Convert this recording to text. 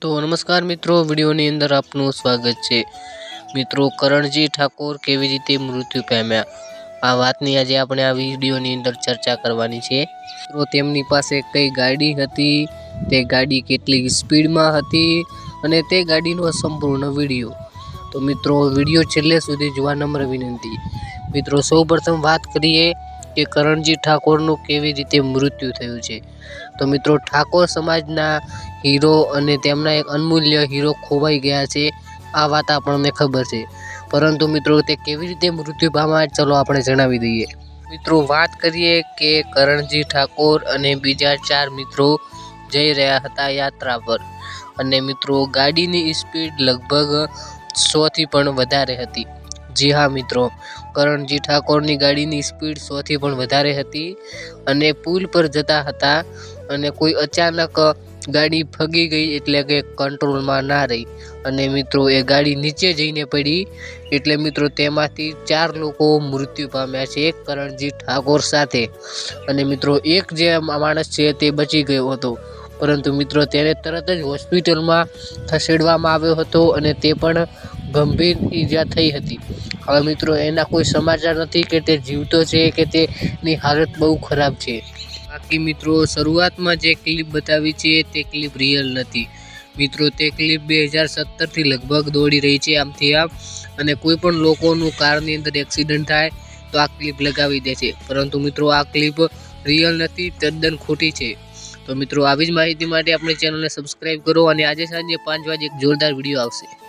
તો નમસ્કાર મિત્રો વિડીયોની અંદર આપનું સ્વાગત છે મિત્રો કરણજી ઠાકોર કેવી રીતે મૃત્યુ પામ્યા આ વાતની આજે આપણે આ વિડીયોની અંદર ચર્ચા કરવાની છે. તો તેમની પાસે કઈ ગાડી હતી, તે ગાડી કેટલી સ્પીડમાં હતી અને તે ગાડીનો સંપૂર્ણ વીડિયો. તો મિત્રો, વીડિયો છેલ્લે સુધી જોવા નમ્ર વિનંતી. મિત્રો, સૌપ્રથમ વાત કરીએ કે કરણજી ઠાકોરનું કેવી રીતે મૃત્યુ થયું છે. તો મિત્રો, ઠાકોર સમાજના હીરો અને તેમના એક અનમૂલ્ય હીરો ખોવાઈ ગયા છે. આ વાત આપણને ખબર છે. પરંતુ મિત્રો, તે કેવી રીતે મૃત્યુ પામ્યા ચલો આપણે જણાવી દઈએ. મિત્રો, વાત કરીએ કે કરણજી ઠાકોર અને બીજા ચાર મિત્રો જઈ રહ્યા હતા યાત્રા પર. અને મિત્રો, ગાડીની સ્પીડ લગભગ સોથી પણ વધારે હતી. જી હા, મિત્રો, કરણજી ઠાકોરની ગાડીની સ્પીડ સોથી પણ વધારે હતી. અને પુલ પર જતા હતા અને કોઈ અચાનક ગાડી ફગી ગઈ એટલે કે કંટ્રોલમાં ના રહી. અને મિત્રો, એ ગાડી નીચે જઈને પડી. એટલે મિત્રો, તેમાંથી ચાર લોકો મૃત્યુ પામ્યા છે કરણજી ઠાકોર સાથે. અને મિત્રો, એક જે માણસ છે તે બચી ગયો હતો. પરંતુ મિત્રો, તેને તરત જ હોસ્પિટલમાં ખસેડવામાં આવ્યો હતો અને તે પણ ગંભીર ઈજા થઈ હતી. હવે મિત્રો, એના કોઈ સમાચાર નથી કે તે જીવતો છે કે તેની હાલત બહુ ખરાબ છે. બાકી મિત્રો, શરૂઆતમાં જે ક્લિપ બતાવી છે તે ક્લિપ રિયલ નથી. મિત્રો, તે ક્લિપ બે હજાર સત્તરથી લગભગ દોડી રહી છે આમથી આમ. અને કોઈ પણ લોકોનું કારની અંદર એક્સિડન્ટ થાય, તો આ ક્લિપ લગાવી દે છે. પરંતુ મિત્રો, આ ક્લિપ રિયલ નથી, તદ્દન ખોટી છે. તો મિત્રો, આવી જ માહિતી માટે આપણી ચેનલને સબસ્ક્રાઈબ કરો અને આજે સાંજે પાંચ વાગે એક જોરદાર વીડિયો આવશે.